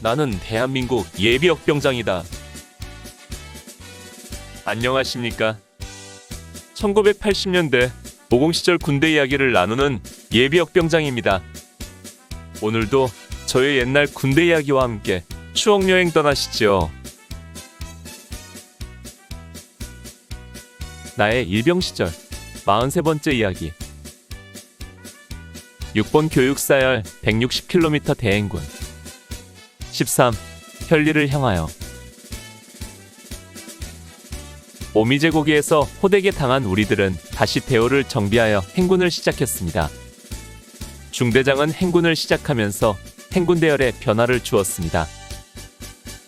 나는 대한민국 예비역병장이다. 안녕하십니까? 1980년대 모공 시절 군대 이야기를 나누는 예비역병장입니다. 오늘도 저의 옛날 군대 이야기와 함께 추억 여행 떠나시죠. 나의 일병 시절 43번째 이야기 6번 교육사열 160km 대행군 13. 편리를 향하여 오미제고기에서 호되게 당한 우리들은 다시 대오를 정비하여 행군을 시작했습니다. 중대장은 행군을 시작하면서 행군 대열에 변화를 주었습니다.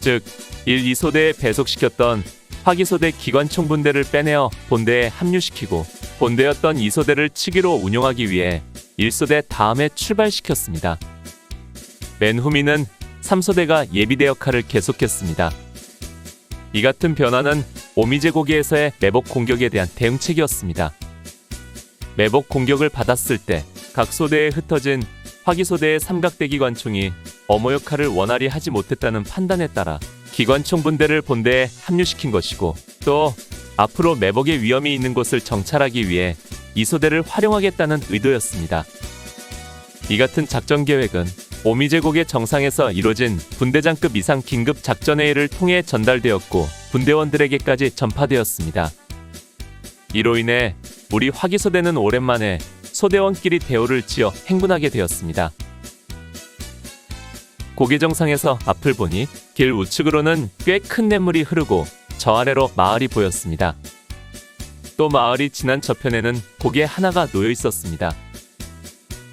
즉, 1, 2소대에 배속시켰던 화기소대 기관총 분대를 빼내어 본대에 합류시키고 본대였던 2소대를 치기로 운용하기 위해 1소대 다음에 출발시켰습니다. 맨 후미는 3소대가 예비대 역할을 계속했습니다. 이 같은 변화는 오미제고기에서의 매복 공격에 대한 대응책이었습니다. 매복 공격을 받았을 때 각 소대에 흩어진 화기소대의 삼각대 기 관총이 어모 역할을 원활히 하지 못했다는 판단에 따라 기관총 분대를 본대에 합류시킨 것이고 또 앞으로 매복의 위험이 있는 곳을 정찰하기 위해 이 소대를 활용하겠다는 의도였습니다. 이 같은 작전 계획은 오미제국의 정상에서 이뤄진 분대장급 이상 긴급 작전회의를 통해 전달되었고 분대원들에게까지 전파되었습니다. 이로 인해 우리 화기소대는 오랜만에 소대원끼리 대오를 지어 행군하게 되었습니다. 고개 정상에서 앞을 보니 길 우측으로는 꽤 큰 냇물이 흐르고 저 아래로 마을이 보였습니다. 또 마을이 지난 저편에는 고개 하나가 놓여 있었습니다.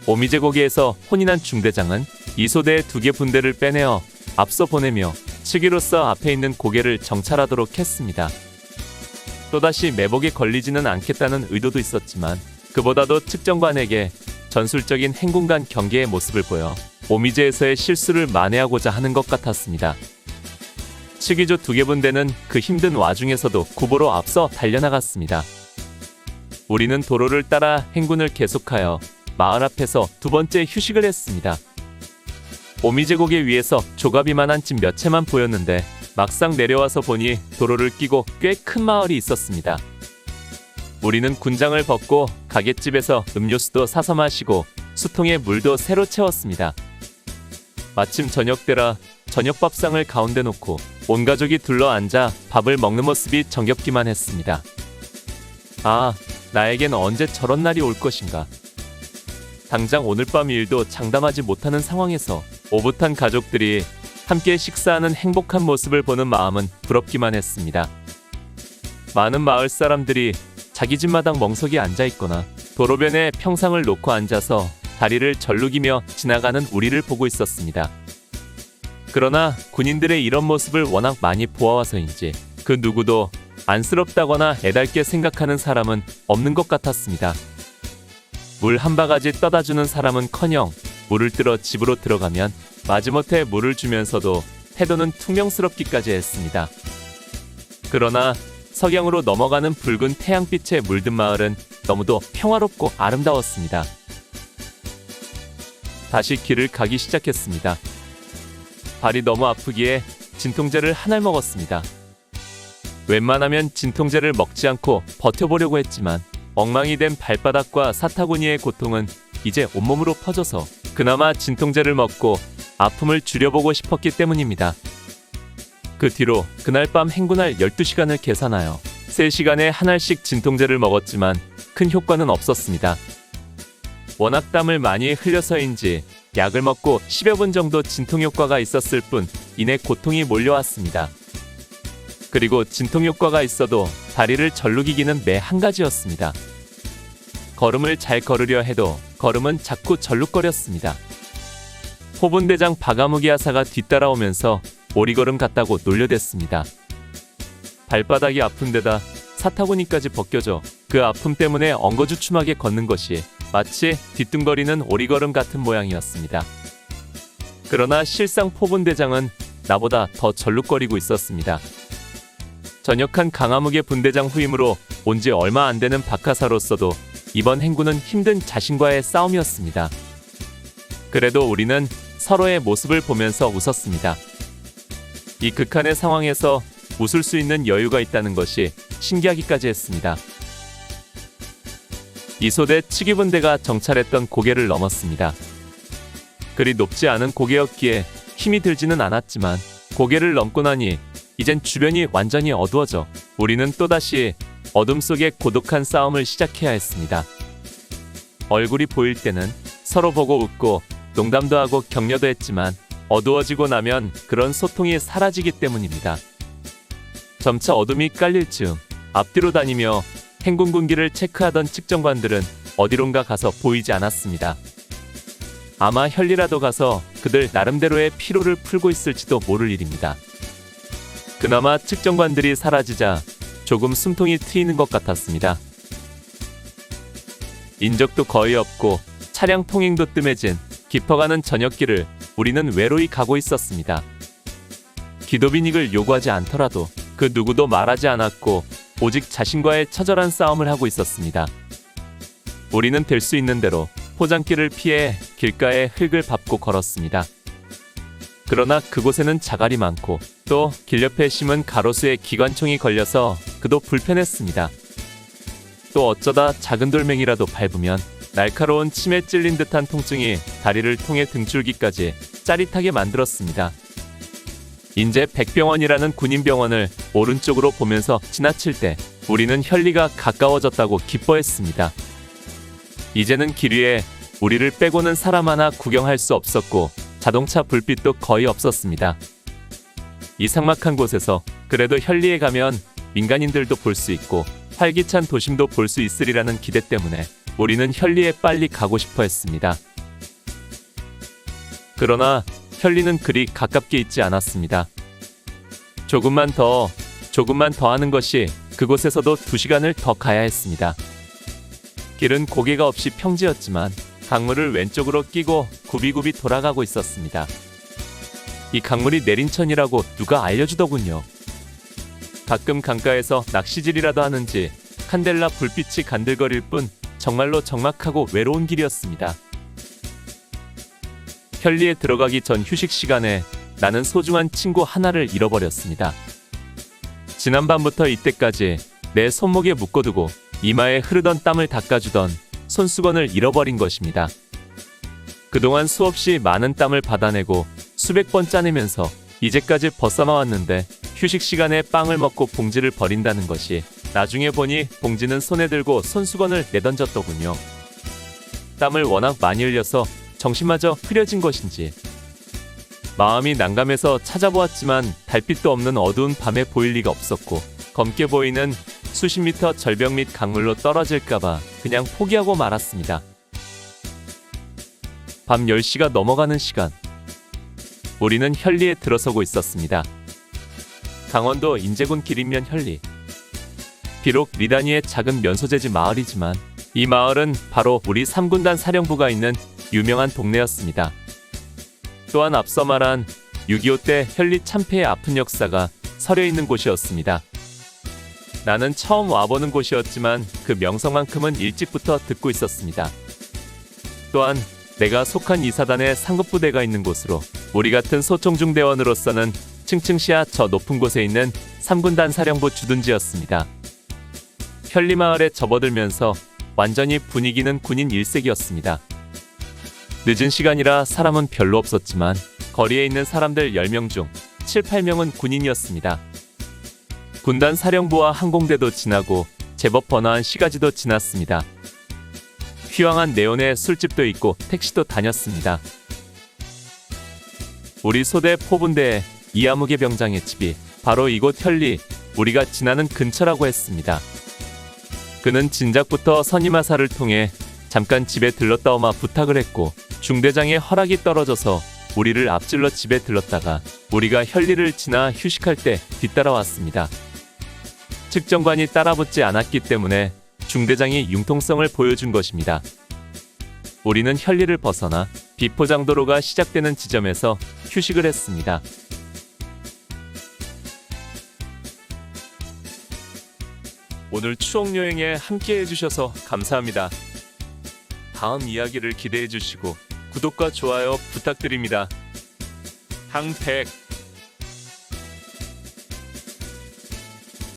오미제고기에서 혼인한 중대장은 이소대의 두 개 분대를 빼내어 앞서 보내며 치기로서 앞에 있는 고개를 정찰하도록 했습니다. 또다시 매복에 걸리지는 않겠다는 의도도 있었지만 그보다도 측정관에게 전술적인 행군 간 경계의 모습을 보여 오미제에서의 실수를 만회하고자 하는 것 같았습니다. 치기조 두 개 분대는 그 힘든 와중에서도 구보로 앞서 달려나갔습니다. 우리는 도로를 따라 행군을 계속하여 마을 앞에서 두 번째 휴식을 했습니다. 오미제고개 위에서 조갑이만한 집 몇 채만 보였는데 막상 내려와서 보니 도로를 끼고 꽤 큰 마을이 있었습니다. 우리는 군장을 벗고 가게집에서 음료수도 사서 마시고 수통에 물도 새로 채웠습니다. 마침 저녁 때라 저녁 밥상을 가운데 놓고 온 가족이 둘러 앉아 밥을 먹는 모습이 정겹기만 했습니다. 아, 나에겐 언제 저런 날이 올 것인가. 당장 오늘 밤 일도 장담하지 못하는 상황에서 오붓한 가족들이 함께 식사하는 행복한 모습을 보는 마음은 부럽기만 했습니다. 많은 마을 사람들이 자기 집 마당 멍석에 앉아 있거나 도로변에 평상을 놓고 앉아서 다리를 절룩이며 지나가는 우리를 보고 있었습니다. 그러나 군인들의 이런 모습을 워낙 많이 보아와서인지 그 누구도 안쓰럽다거나 애달게 생각하는 사람은 없는 것 같았습니다. 물 한 바가지 떠다 주는 사람은커녕 물을 뜨러 집으로 들어가면 마지못해 물을 주면서도 태도는 퉁명스럽기까지 했습니다. 그러나 석양으로 넘어가는 붉은 태양빛에 물든 마을은 너무도 평화롭고 아름다웠습니다. 다시 길을 가기 시작했습니다. 발이 너무 아프기에 진통제를 한알 먹었습니다. 웬만하면 진통제를 먹지 않고 버텨보려고 했지만 엉망이 된 발바닥과 사타구니의 고통은 이제 온몸으로 퍼져서 그나마 진통제를 먹고 아픔을 줄여보고 싶었기 때문입니다. 그 뒤로 그날 밤 행군할 12시간을 계산하여 3시간에 한 알씩 진통제를 먹었지만 큰 효과는 없었습니다. 워낙 땀을 많이 흘려서인지 약을 먹고 10여 분 정도 진통 효과가 있었을 뿐 이내 고통이 몰려왔습니다. 그리고 진통 효과가 있어도 다리를 절룩이기는 매 한 가지였습니다. 걸음을 잘 걸으려 해도 걸음은 자꾸 절룩거렸습니다. 호분대장 바가무기 하사가 뒤따라오면서 오리걸음 같다고 놀려댔습니다. 발바닥이 아픈 데다 사타구니까지 벗겨져 그 아픔 때문에 엉거주춤하게 걷는 것이 마치 뒤뚱거리는 오리걸음 같은 모양이었습니다. 그러나 실상 포분대장은 나보다 더 절룩거리고 있었습니다. 전역한 강화무게 분대장 후임으로 온 지 얼마 안 되는 박하사로서도 이번 행군은 힘든 자신과의 싸움이었습니다. 그래도 우리는 서로의 모습을 보면서 웃었습니다. 이 극한의 상황에서 웃을 수 있는 여유가 있다는 것이 신기하기까지 했습니다. 이소대 측위분대가 정찰했던 고개를 넘었습니다. 그리 높지 않은 고개였기에 힘이 들지는 않았지만 고개를 넘고 나니 이젠 주변이 완전히 어두워져 우리는 또다시 어둠 속의 고독한 싸움을 시작해야 했습니다. 얼굴이 보일 때는 서로 보고 웃고 농담도 하고 격려도 했지만 어두워지고 나면 그런 소통이 사라지기 때문입니다. 점차 어둠이 깔릴 즈음 앞뒤로 다니며 행군군기를 체크하던 측정관들은 어디론가 가서 보이지 않았습니다. 아마 현리라도 가서 그들 나름대로의 피로를 풀고 있을지도 모를 일입니다. 그나마 측정관들이 사라지자 조금 숨통이 트이는 것 같았습니다. 인적도 거의 없고 차량 통행도 뜸해진 깊어가는 저녁길을 우리는 외로이 가고 있었습니다. 기도비닉을 요구하지 않더라도 그 누구도 말하지 않았고 오직 자신과의 처절한 싸움을 하고 있었습니다. 우리는 될 수 있는 대로 포장길을 피해 길가에 흙을 밟고 걸었습니다. 그러나 그곳에는 자갈이 많고 또 길 옆에 심은 가로수에 기관총이 걸려서 그도 불편했습니다. 또 어쩌다 작은 돌멩이라도 밟으면 날카로운 침에 찔린 듯한 통증이 다리를 통해 등줄기까지 짜릿하게 만들었습니다. 인제 백병원이라는 군인병원을 오른쪽으로 보면서 지나칠 때 우리는 현리가 가까워졌다고 기뻐했습니다. 이제는 길 위에 우리를 빼고는 사람 하나 구경할 수 없었고 자동차 불빛도 거의 없었습니다. 이 삭막한 곳에서 그래도 현리에 가면 민간인들도 볼 수 있고 활기찬 도심도 볼 수 있으리라는 기대 때문에 우리는 현리에 빨리 가고 싶어 했습니다. 그러나 현리는 그리 가깝게 있지 않았습니다. 조금만 더, 조금만 더 하는 것이 그곳에서도 두 시간을 더 가야 했습니다. 길은 고개가 없이 평지였지만 강물을 왼쪽으로 끼고 굽이굽이 돌아가고 있었습니다. 이 강물이 내린천이라고 누가 알려주더군요. 가끔 강가에서 낚시질이라도 하는지 칸델라 불빛이 간들거릴 뿐 정말로 적막하고 외로운 길이었습니다. 현리에 들어가기 전 휴식 시간에 나는 소중한 친구 하나를 잃어버렸습니다. 지난밤부터 이때까지 내 손목에 묶어두고 이마에 흐르던 땀을 닦아주던 손수건을 잃어버린 것입니다. 그동안 수없이 많은 땀을 받아내고 수백 번 짜내면서 이제까지 벗어나왔는데 휴식 시간에 빵을 먹고 봉지를 버린다는 것이 나중에 보니 봉지는 손에 들고 손수건을 내던졌더군요. 땀을 워낙 많이 흘려서 정신마저 흐려진 것인지 마음이 난감해서 찾아보았지만 달빛도 없는 어두운 밤에 보일 리가 없었고 검게 보이는 수십 미터 절벽 및 강물로 떨어질까봐 그냥 포기하고 말았습니다. 밤 10시가 넘어가는 시간. 우리는 현리에 들어서고 있었습니다. 강원도 인제군 기린면 현리. 비록 리다니의 작은 면소재지 마을이지만 이 마을은 바로 우리 3군단 사령부가 있는 유명한 동네였습니다. 또한 앞서 말한 6.25 때 현리 참패의 아픈 역사가 서려 있는 곳이었습니다. 나는 처음 와보는 곳이었지만 그 명성만큼은 일찍부터 듣고 있었습니다. 또한 내가 속한 이사단의 상급부대가 있는 곳으로 우리 같은 소총중대원으로서는 층층시야 저 높은 곳에 있는 3군단 사령부 주둔지였습니다. 현리마을에 접어들면서 완전히 분위기는 군인 일색이었습니다. 늦은 시간이라 사람은 별로 없었지만 거리에 있는 사람들 10명 중 7, 8명은 군인이었습니다. 군단 사령부와 항공대도 지나고 제법 번화한 시가지도 지났습니다. 휘황한 네온의 술집도 있고 택시도 다녔습니다. 우리 소대 포분대의 이아무개 병장의 집이 바로 이곳 현리 우리가 지나는 근처라고 했습니다. 그는 진작부터 선임하사를 통해 잠깐 집에 들렀다 오마 부탁을 했고 중대장의 허락이 떨어져서 우리를 앞질러 집에 들렀다가 우리가 현리를 지나 휴식할 때 뒤따라왔습니다. 측정관이 따라붙지 않았기 때문에 중대장이 융통성을 보여준 것입니다. 우리는 현리를 벗어나 비포장도로가 시작되는 지점에서 휴식을 했습니다. 오늘 추억 여행에 함께 해주셔서 감사합니다. 다음 이야기를 기대해 주시고 구독과 좋아요 부탁드립니다. 항택